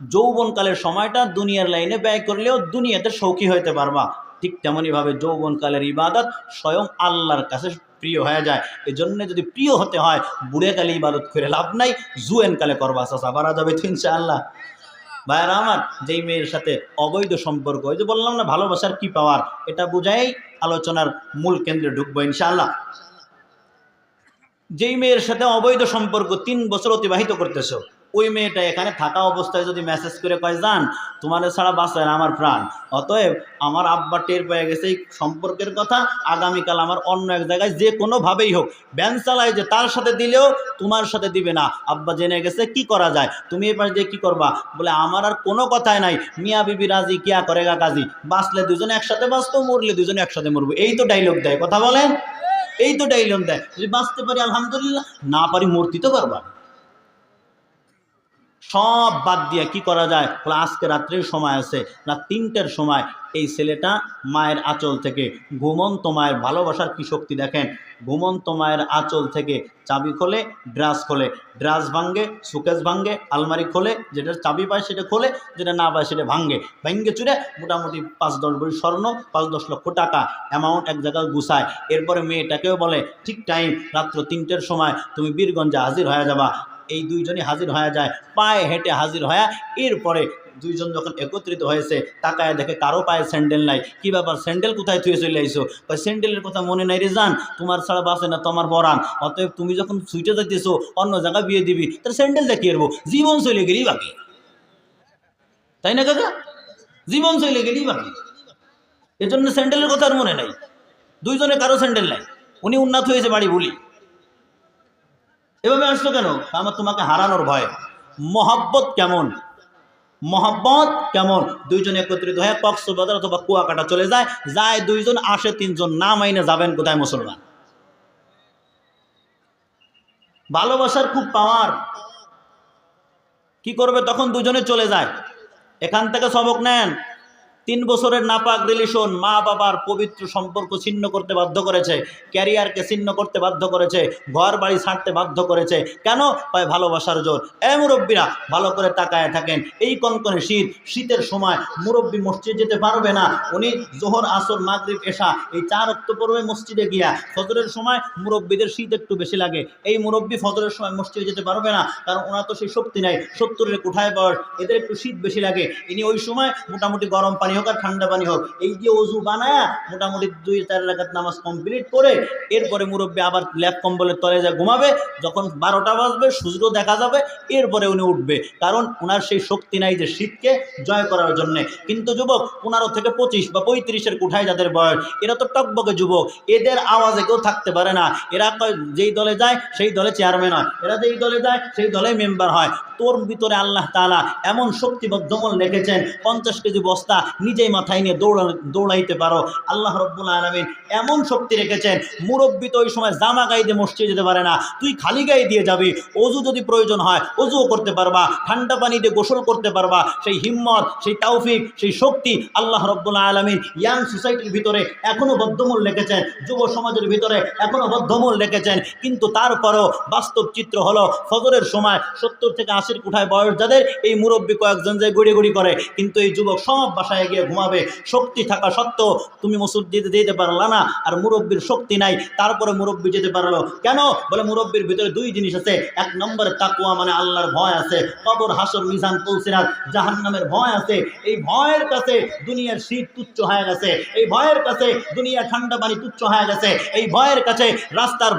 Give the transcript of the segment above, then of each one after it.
যৌবনকালের সময়টা দুনিয়ার লাইনে ব্যয় করলেও দুনিয়াতে সৌখী হইতে পারবা। ঠিক তেমনইভাবে যৌবনকালের ইবাদত স্বয়ং আল্লাহর কাছে প্রিয় হয়ে যায়। এজন্য যদি প্রিয় হতে হয় বুড়ে কালে ইবাদত করে লাভ নাই জুয়েন কালে করবা চাষা বাড়া যাবে তো ইনশাআল্লাহ। ভাইয়ারা আমার, যেই মেয়ের সাথে অবৈধ সম্পর্ক, ওই যে বললাম না, ভালোবাসার কি পাওয়ার, এটা বুঝাই আলোচনার মূল কেন্দ্রে ঢুকবো ইনশাআল্লাহ। যেই মেয়ের সাথে অবৈধ সম্পর্ক তিন বছর অতিবাহিত করতেছো ওই মেয়েটা এখানে থাকা অবস্থায় যদি মেসেজ করে কয় যান তোমাদের ছাড়া বাঁচায় না, আমার প্রাণ। অতএব আমার আব্বা টের পেয়ে গেছে, এই সম্পর্কের কথা আগামীকাল আমার অন্য এক জায়গায় যে কোনোভাবেই হোক। ব্যান চালায় যে তার সাথে দিলেও তোমার সাথে দিবে না। আব্বা জেনে গেছে, কি করা যায়? তুমি এবার দিয়ে কি করবা? বলে, আমার আর কোনো কথাই নাই। মিয়া বিবি রাজি, কিয়া করে গা কাজী? বাঁচলে দুজনে একসাথে বাঁচতো, মরলে দুজনে একসাথে মরবো। এই তো ডাইলগ দেয়, কথা বলেন? এই তো ডাইলগ দেয়। যদি বাঁচতে পারি, আলহামদুলিল্লাহ। না পারি, মূর্তি তো পারবা। সব বাদ দিয়ে কি করা যায়? বলে আজকে রাত্রের সময় আছে, রাত তিনটের সময়। এই ছেলেটা মায়ের আঁচল থেকে, ঘুমন্ত মায়ের ভালোবাসার কি শক্তি দেখেন? ঘুমন্ত মায়ের আঁচল থেকে চাবি খোলে ড্রাস খোলে। ড্রাস ভাঙ্গে সুকেশ ভাঙ্গে, আলমারি খোলে, যেটা চাবি পায় সেটা খোলে, যেটা না পায় সেটা ভাঙ্গে। ভাঙ্গে চুরে মোটামুটি পাঁচ দশ ভরি স্বর্ণ, পাঁচ দশ লক্ষ টাকা অ্যামাউন্ট এক জায়গায় গুছায়। এরপরে মেয়েটাকেও বলে, ঠিক টাইম রাত্র তিনটের সময় তুমি বীরগঞ্জে হাজির হয়ে যাবা। এই দুইজনই হাজির হয়ে যায়, পায়ে হেঁটে হাজির হয়ে এরপরে দুইজন যখন একত্রিত হয়েছে, তাকায় দেখে কারও পায়ে স্যান্ডেল নাই। কি ব্যাপার স্যান্ডেল কোথায় থুয়ে চলে আইসো ওই স্যান্ডেলের কথা মনে নাই রে জান, তোমার ছাড়া বাসে না, তোমার পরান অতএব তুমি যখন সুইটে যাইতেছো, অন্য জায়গায় বিয়ে দিবি, তাহলে স্যান্ডেল দেখিয়ে এরবো জীবন চলে গেলেই বাকি। তাই না কাকা? জীবন চলে গেলেই বাকি। এজন্য স্যান্ডেলের কথা আর মনে নাই। দুইজনে কারও স্যান্ডেল নাই। উনি উন্নত হয়েছে বাড়ি বলি। এভাবে আসলো কেন? আমার তোমাকে হারানোর ভয়। মহাব্বত কেমন? মহাব্বত কেমন? দুইজন একত্রিত হয়ে কক্সবাজার অথবা কুয়াকাটা চলে যায়। যায় দুইজন, আসে তিনজন, না মাইনে যাবেন কোথায় মুসলমান? ভালোবাসার খুব পাওয়ার কি করবে? তখন দুজনে চলে যায়। এখান থেকে সবক নেন। তিন বছরের নাপাক রিলেশন মা বাবার পবিত্র সম্পর্ক ছিন্ন করতে বাধ্য করেছে ক্যারিয়ারকে ছিন্ন করতে বাধ্য করেছে, ঘর বাড়ি ছাড়তে বাধ্য করেছে। কেন? হয় ভালোবাসার জোর। এ মুরব্বীরা ভালো করে তাকায় থাকেন। এই কনকনে শীত, শীতের সময় মুরব্বী মসজিদ যেতে পারবে না। উনি জোহর, আসর, মাগরিব এসা এই চার অক্ট পড়বে মসজিদে গিয়া ফজরের সময় মুরব্বীদের শীত একটু বেশি লাগে। এই মুরব্বী ফজরের সময় মসজিদে যেতে পারবে না, কারণ ওনার তো সেই শক্তি নাই। সত্তরের কোঠায় বয়স, এদের একটু শীত বেশি লাগে। ইনি ওই সময় মোটামুটি গরম পানি হোক আর ঠান্ডা পানি হোক, এই যে অজু বানায় মোটামুটি দুই চার রাখাত নামাজ কমপ্লিট করে এরপরে মুরব্বী আবার ল্যাপ কম্বলের তলে যা ঘুমাবে, যখন বারোটা বাজবে, সূর্য দেখা যাবে, এরপরে উনি উঠবে। কারণ ওনার সেই শক্তি নাই যে শীতকে জয় করার জন্যে। কিন্তু যুবক, পনেরো থেকে পঁচিশ বা পঁয়ত্রিশের কোঠায় যাদের বয়স, এরা তো টকবকে যুবক, এদের আওয়াজে কেউ থাকতে পারে না। এরা যেই দলে যায়, সেই দলে চেয়ারম্যান হয়। এরা যেই দলে যায়, সেই দলে মেম্বার হয়। তোর ভিতরে আল্লাহ তালা এমন শক্তিবদ্ধ মন রেখেছেন, পঞ্চাশ কেজি বস্তা নিজেই মাথায় নিয়ে দৌড়া, দৌড়াইতে পারো। আল্লাহ রব্বুল আলমিন এমন শক্তি রেখেছেন, মুরব্বী তো ওই সময় জামা গায়ে দিয়ে মসজিদে যেতে পারে না। তুই খালি গায়ে দিয়ে যাবি, অজু যদি প্রয়োজন হয়, অজুও করতে পারবা, ঠান্ডা পানি দিয়ে গোসল করতে পারবা। সেই হিম্মত, সেই তাওফিক সেই শক্তি আল্লাহ রব্বুল আলমিন ইয়াং সোসাইটির ভিতরে এখনও বদ্ধমূল রেখেছেন, যুব সমাজের ভিতরে এখনও বদ্ধমূল রেখেছেন। কিন্তু তারপরও বাস্তব চিত্র হলো, ফজরের সময় সত্তর থেকে আশির কোঠায় বয়স যাদের, এই মুরব্বী কয়েকজন যে গুড়ি গুড়ি করে, কিন্তু এই যুবক সব বাসায় ঘুমাবে, শক্তি থাকা সত্ত্বেও তুমি মসজিদে যেতে পারলা না আর মুরব্বীর শক্তি নাই। তারপরে মুরব্বী যেতে পারল। কেন? বলে মুরব্বীর ভিতরে দুই জিনিস আছে। এক নম্বরে তাকুয়া মানে আল্লাহর ভয় আছে। কবর, হাসর, মিজান তুলসিরাত জাহান নামের ভয় আছে। এই ভয়ের কাছে দুনিয়ার শীত তুচ্ছ হয়ে গেছে। এই ভয়ের কাছে দুনিয়ার ঠান্ডা পানি তুচ্ছ হয়ে গেছে। এই ভয়ের কাছে রাস্তার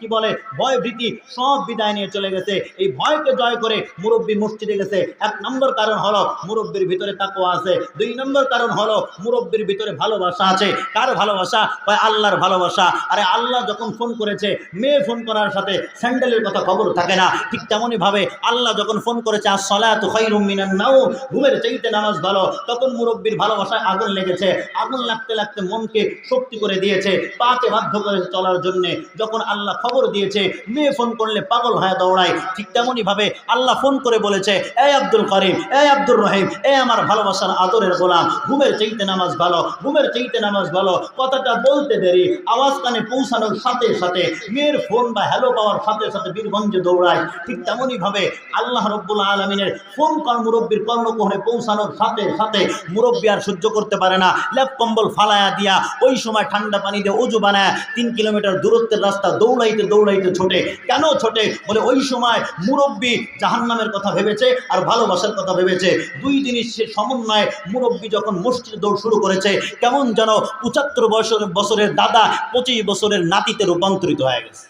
কি বলে? ভয়, ভীতি সব বিদায় নিয়ে চলে গেছে। এই ভয়কে জয় করে মুরব্বী মসজিদে গেছে। এক নম্বর কারণ হলো মুরব্বীর ভিতরে তাকুয়া আছে। দুই নম্বর কারণ হলো মুরব্বীর ভিতরে ভালোবাসা আছে। কার ভালোবাসা? হয় আল্লাহর ভালোবাসা। আরে আল্লাহ যখন ফোন করেছে, মেয়ে ফোন করার সাথে স্যান্ডেলের কথা খবর থাকে না। ঠিক তেমনই ভাবে আল্লাহ যখন ফোন করেছে আর সলাত খৈরুম মিনান নাও ঘুমের চাইতে নামাজ ভালো, তখন মুরব্বীর ভালোবাসায় আগুন লেগেছে। আগুন লাগতে লাগতে মনকে শক্তি করে দিয়েছে পাকে বাধ্য করে চলার জন্য যখন আল্লাহ খবর দিয়েছে, মেয়ে ফোন করলে পাগল হয়ে দৌড়ায়। ঠিক তেমনই ভাবে আল্লাহ ফোন করে বলেছে এ আব্দুল করিম, এই আব্দুর রহিম এ আমার ভালোবাসার আদরের গোলাম। গোলাম ঘুমের চাইতে নামাজ ভালো, ঘুমের চাইতে নামাজ ভালো, কথাটা বলতে দেরি, আওয়াজ কানে পৌঁছানোর সাথে সাথে মেয়ের ফোন বা হ্যালো পাওয়ার সাথে সাথে বীরগঞ্জে দৌড়ায়। ঠিক তেমনই ভাবে আল্লাহ রব্বুল আলমিনের ফোন কর মুরব্বীর কর্ণকোহরে পৌঁছানোর সাথে সাথে মুরব্বী আর সহ্য করতে পারে না। ল্যাপ কম্বল ফালায়া দিয়া ওই সময় ঠান্ডা পানি দিয়ে অজু বানায়, তিন কিলোমিটার দূরত্বের রাস্তা দৌড়াইতে দৌড়াইতে ছোটে। কেন ছোটে? বলে ওই সময় মুরব্বী জাহান্নামের কথা ভেবেছে আর ভালোবাসার কথা ভেবেছে। দুই জিনিসের সমন্বয়ে মুরব্বী যখন মসজিদে দৌড় শুরু করেছে কেমন যেন পঁচাত্তর বছর বছরের দাদা পঁচিশ বছরের নাতিতে রূপান্তরিত হয়ে গেছে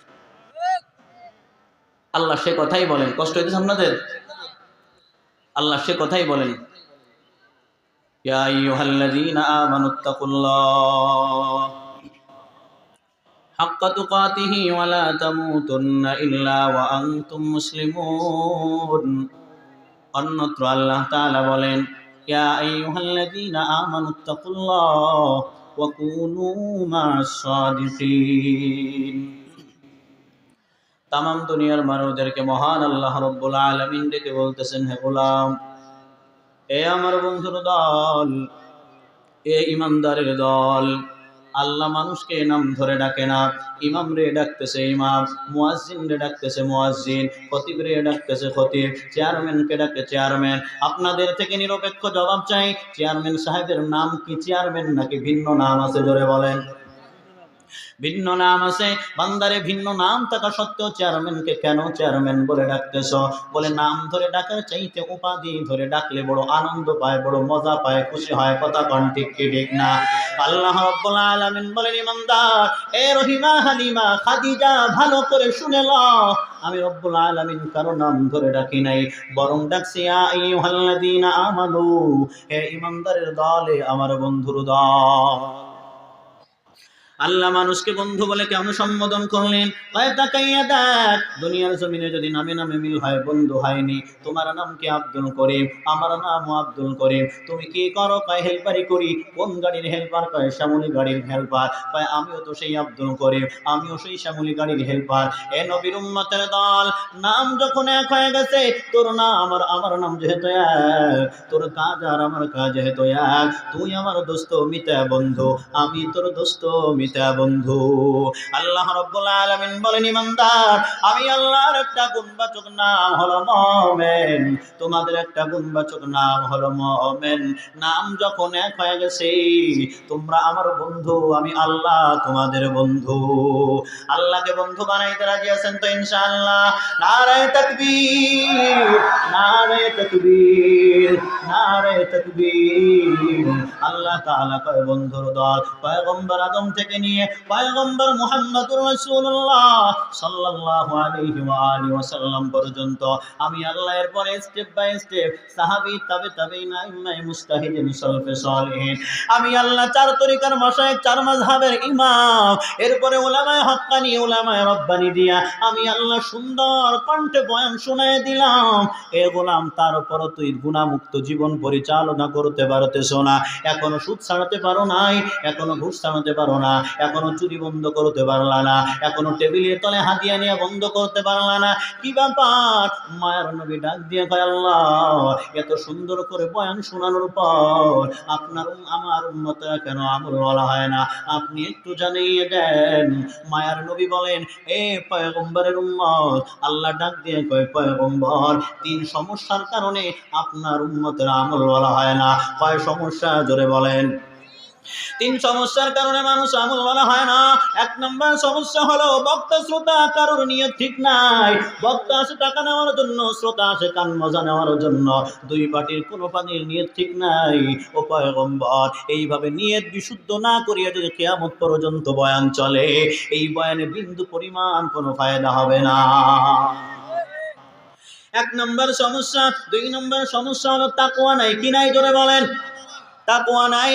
আল্লাহ সে কথাই বলেন কষ্ট হইতেছে আপনাদের আল্লাহ সে কথাই বলেন يا أيها الذين آمنوا اتقوا الله حق تقاته ولا تموتن إلا وأنتم مسلمون অন্যত্র আল্লাহ তাআলা বলেন ইয়া آمنوا اتقوا الله وكونوا مع الصادقين তামাম দুনিয়ার মানুষদেরকে মহান আল্লাহ রব্বুল আলামিন ডেকে বলতেছেন, হে গোলাম এ আমার বন্ধুর দল এ ইমানদারের দল আল্লাহ মানুষকে নাম ধরে ডাকে না। ইমাম রে ডাকতেছে ইমাম, মুয়াজ্জিন রে ডাকতেছে মুয়াজ্জিন, খতিব রে ডাকতেছে খতিব চেয়ারম্যানকে ডাকে চেয়ারম্যান। আপনাদের থেকে নিরপেক্ষ জবাব চাই, চেয়ারম্যান সাহেবের নাম কি, চেয়ারম্যান নাকি ভিন্ন নাম আছে ধরে বলেন। ভিন্ন নাম আছে, বান্দারে ভিন্ন নাম থাকা সত্ত্বেও চেয়ারম্যানকে কেন চেয়ারম্যান বলে ডাকতেছ? বলে নাম ধরে ডাকার চাইতে উপাধি ধরে ডাকলে বড় আনন্দ পায়, বড় মজা পায়, খুশি হয়, কথা কন ঠিক কি ঠিক না? আল্লাহ বলেন, ইমানদার, এ রহিমা, হালিমা, খাদিজা, ভালো করে শুনে আমি রব্বুল আলামিন কারও নাম ধরে ডাকি নাই। বরং ডাকছি, ইয়া আইয়ুহাল্লাযীনা হে ইমানদারের দলে আমার বন্ধুর দল। আল্লাহ মানুষকে বন্ধু বলে কেমন সম্বোধন করলেন? দুনিয়ার জমিনে যদি নামে নামে মিল হয়, বন্ধু হয়নি। তোমার নাম কি আব্দুল করিম? আমার নাম আব্দুল করিম। তুমি কি করো? কয় হেল্পারি করি। কোন গাড়ির হেল্পার? কয় শ্যামলি গাড়ির হেল্পার। কয় আমিও তো সেই আব্দুল করিম, আমিও সেই শ্যামলি গাড়ির হেল্পার। এ নবীর উম্মতের দল, নাম যখন এক হয়ে গেছে, তোর নাম আমার আমার নাম যেহেতু এক, তোর কাজ আর আমার কাজ যেহেতু এক, তুই আমার দোস্ত মিতা বন্ধু, আমি তোর দোস্ত মিতা বন্ধু। আল্লাহ রব্বুল আলামিন বলেন, ইমানদার, আমি আল্লাহর একটা গুণবাচক নাম হলো মুমিন। তোমাদের একটা গুণবাচক নাম হলো মুমিন। নাম যখন এক হয়ে গেছে, তোমরা আমার বন্ধু, আমি আল্লাহ তোমাদের বন্ধু। আল্লাহকে বন্ধু বানাইতে রাজি আছেন তো ইনশাআল্লাহ? নারায়ে তাকবীর নারায়ে তাকবীর নারায়ে তাকবীর। আল্লাহ তাআলা কয়, বন্ধুর দল, পয়গম্বর আদম থেকে নিয়ে পয়গম্বর রাসূলুল্লাহ সাল্লাল্লাহু আলাইহি ওয়া আলিহি ওয়াসাল্লাম পর্যন্ত। আমি আল্লাহর পরে স্টেপ বাই স্টেপ সাহাবী মুস্তাহিদিন আমি আল্লাহ চার তরিকার চার মাযহাবের ইমাম, এরপরে রব্বানি দিয়া আমি আল্লাহ সুন্দর কণ্ঠে বয়ান শুনায় দিলাম। এ গোলাম তার উপর তুই গুণামুক্ত জীবন পরিচালনা করতে পারতেছ না। এখনও সুদ ছাড়াতে পারো নাই, এখনও ঘুষ ছাড়াতে পারো না, এখনও চুরি বন্ধ করতে পারলা না, এখনও টেবিলের তলে হাতিয়া নিয়ে বন্ধ করতে পারলা না। কি ব্যাপার? মায়ের নবী ডাক দিয়ে কয়, আল্লাহ, এত সুন্দর করে বয়ান শোনানোর পর আপনার আমার উন্মতরা কেন আমল বলা হয় না? আপনি একটু জানিয়ে দেন। মায়ার নবী বলেন, এ পয়গম্বরের উম্মত। আল্লাহ ডাক দিয়ে কয়, পয়গম্বর, তিন সমস্যার কারণে আপনার উন্মতের আমল বলা হয় না। কয় সমস্যা? জোরে বলেন। তিন সমস্যার কারণে মানুষ আমল বলা হয় না। এক নম্বর সমস্যা হলো, বক্তা, শ্রোতা কারোর নিয়ত ঠিক নাই। বক্তা আসে টাকা নেওয়ার জন্য, শ্রোতা আসে কান মজা নেওয়ার জন্য। দুই পার্টির কোনো পানির নিয়ত ঠিক নাই। ও পয়গম্বর, এইভাবে নিয়ত বিশুদ্ধ না করিয়া যদি কেয়ামত পর্যন্ত বয়ান চলে, এই বয়ানে বিন্দু পরিমাণ কোনো ফায়দা হবে না। এক নম্বর সমস্যা, দুই নম্বর সমস্যা হলো তাকুয়া নাই। কি নাই? জোরে বলেন। তাকুয়া নাই।